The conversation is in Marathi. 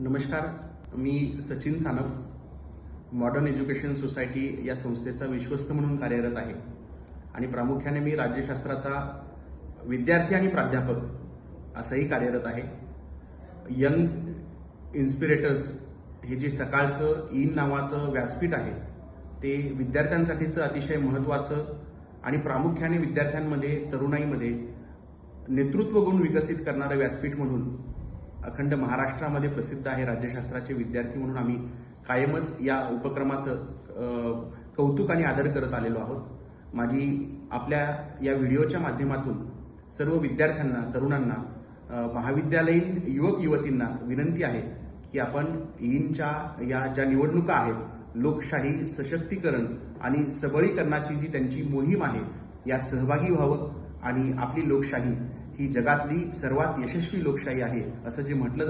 नमस्कार मी Sachin Sanap modern education society या संस्थेचा विश्वस्त म्हणून कार्यरत आहे. आणि प्रामुख्याने मी राज्यशास्त्राचा विद्यार्थी आणि प्राध्यापक असंही कार्यरत आहे. यंग इन्स्पिरेटर्स हे जे सकाळचं इन नावाचं व्यासपीठ आहे ते विद्यार्थ्यांसाठीचं अतिशय महत्त्वाचं आणि प्रामुख्याने विद्यार्थ्यांमध्ये तरुणाईमध्ये नेतृत्व गुण विकसित करणारं व्यासपीठ म्हणून अखंड महाराष्ट्रामध्ये प्रसिद्ध आहे राज्यशास्त्राचे विद्यार्थी म्हणून आम्ही कायमच या उपक्रमाचं कौतुक आणि आदर करत आलेलो आहोत. माझी आपल्या या व्हिडिओच्या माध्यमातून सर्व विद्यार्थ्यांना तरुणांना महाविद्यालयीन युवक युवतींना विनंती आहे की आपण इनच्या या ज्या निवडणुका आहेत लोकशाही सशक्तीकरण आणि सबळीकरणाची जी त्यांची मोहीम आहे यात सहभागी व्हावं आणि आपली लोकशाही ही जगातली सर्वात यशस्वी लोकशाही आहे असं जे म्हटलं जातं.